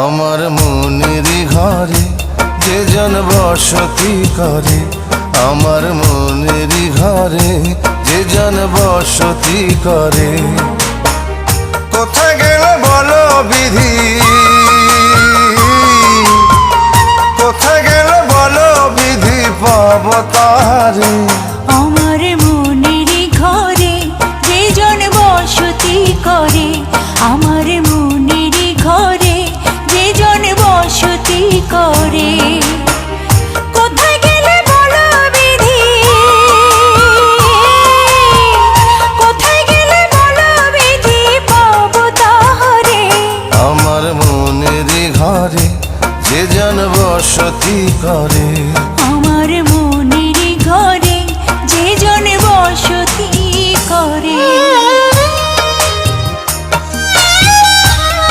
আমার মনের ঘরে যে জন বসতি করে, আমার মনের ঘরে যে জন বসতি করে। কোথায় গেল বলো বিধি? কোথায় গেল বলো বিধি পাব তারে আমার জন বসতি করে